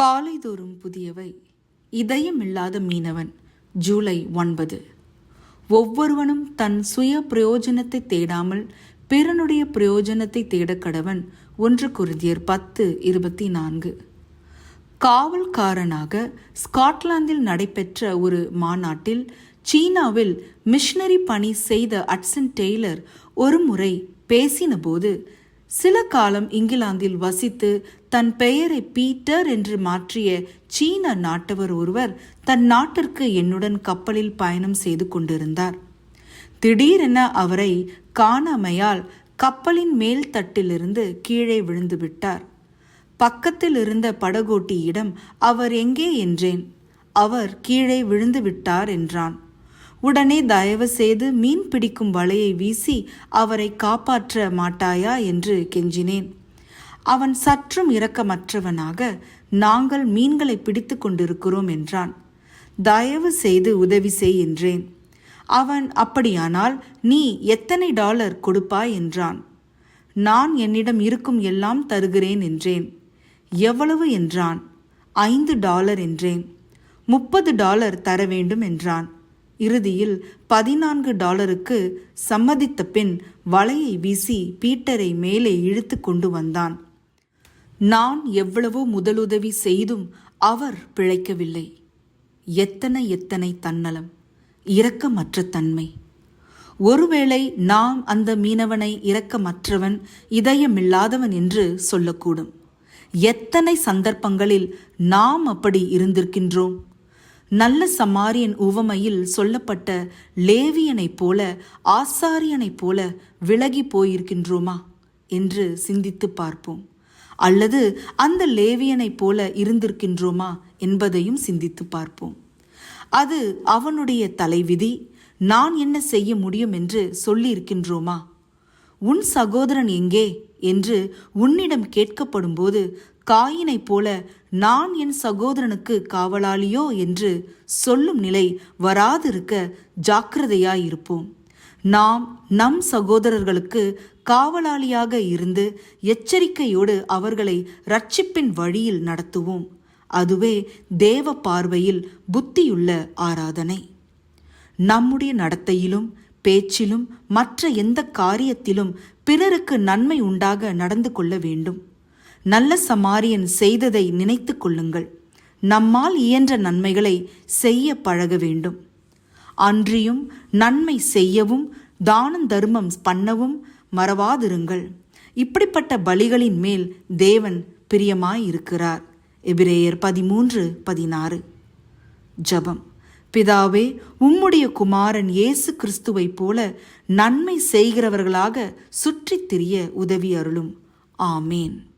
காலைதோறும் புதியவை. இதயமில்லாத மீனவன். ஜூலை ஒன்பது. ஒவ்வொருவனும் தன் சுய பிரயோஜனத்தை தேடாமல் பிறனுடைய பிரயோஜனத்தை தேடக்கடவன் ஒன்று குருதியர் பத்து இருபத்தி நான்கு. காவல்காரனாக ஸ்காட்லாந்தில் நடைபெற்ற ஒரு மாநாட்டில் சீனாவில் மிஷனரி பணி செய்த அட்சன் டெய்லர் ஒருமுறை பேசினபோது சில காலம் இங்கிலாந்தில் வசித்து தன் பெயரை பீட்டர் என்று மாற்றிய சீன நாட்டவர் ஒருவர் தன் நாட்டிற்கு என்னுடன் கப்பலில் பயணம் செய்து கொண்டிருந்தார். திடீரென அவரை காணாமையால் கப்பலின் மேல் தட்டிலிருந்து கீழே விழுந்து விட்டார். பக்கத்தில் இருந்த படகோட்டியிடம் அவர் எங்கே? என்றேன். அவர் கீழே விழுந்து விட்டார் என்றான். உடனே தயவு செய்து மீன் பிடிக்கும் வலையை வீசி அவரை காப்பாற்ற மாட்டாயா என்று கெஞ்சினேன். அவன் சற்றும் இரக்கமற்றவனாக நாங்கள் மீன்களை பிடித்து கொண்டிருக்கிறோம் என்றான். தயவு செய்து உதவி செய் என்றேன். அவன் அப்படியானால் நீ எத்தனை டாலர் கொடுப்பாய் என்றான். நான் என்னிடம் இருக்கும் எல்லாம் தருகிறேன் என்றேன். எவ்வளவு என்றான். ஐந்து டாலர் என்றேன். முப்பது டாலர் தர வேண்டும் என்றான். இறுதியில் பதினான்கு டாலருக்கு சம்மதித்த பின் வலையை வீசி பீட்டரை மேலே இழுத்து கொண்டு வந்தான். நான் எவ்வளவோ முதலுதவி செய்தும் அவர் பிழைக்கவில்லை. எத்தனை எத்தனை தன்னலம் இரக்கமற்ற தன்மை. ஒருவேளை நாம் அந்த மீனவனை இரக்கமற்றவன் இதயமில்லாதவன் என்று சொல்லக்கூடும். எத்தனை சந்தர்ப்பங்களில் நாம் அப்படி இருந்திருக்கின்றோம்? நல்ல சமாரியன் உவமையில் சொல்லப்பட்ட லேவியனைப் போல ஆசாரியனைப் போல விலகி போயிருக்கின்றோமா என்று சிந்தித்து பார்ப்போம். அல்லது அந்த லேவியனைப் போல இருந்திருக்கின்றோமா என்பதையும் சிந்தித்து பார்ப்போம். அது அவனுடைய தலைவிதி நான் என்ன செய்ய முடியும் என்று சொல்லியிருக்கின்றோமா? உன் சகோதரன் எங்கே? என்று உன்னிடம் கேட்கப்படும்போது காயினைப் போல நான் என் சகோதரனுக்கு காவலாளியோ என்று சொல்லும் நிலை வராதிருக்க ஜாக்கிரதையாயிருப்போம். நாம் நம் சகோதரர்களுக்கு காவலாளியாக இருந்து எச்சரிக்கையோடு அவர்களை ரட்சிப்பின் வழியில் நடத்துவோம். அதுவே தேவ பார்வையில் புத்தியுள்ள ஆராதனை. நம்முடைய நடத்தையிலும் பேச்சிலும் மற்ற எந்த காரியத்திலும் பிறருக்கு நன்மை உண்டாக நடந்து கொள்ள வேண்டும். நல்ல சமாரியன் செய்ததை நினைத்து கொள்ளுங்கள். நம்மால் இயன்ற நன்மைகளை செய்ய பழக வேண்டும். அன்றியும் நன்மை செய்யவும் தானம் தர்மம் பண்ணவும் மறவாதிருங்கள். இப்படிப்பட்ட பலிகளின் மேல் தேவன் பிரியமாயிருக்கிறார். எபிரேயர் பதிமூன்று பதினாறு. ஜபம். பிதாவே உம்முடைய குமாரன் இயேசு கிறிஸ்துவைப் போல நன்மை செய்கிறவர்களாக சுற்றித் திரிய உதவி அருளும். ஆமேன்.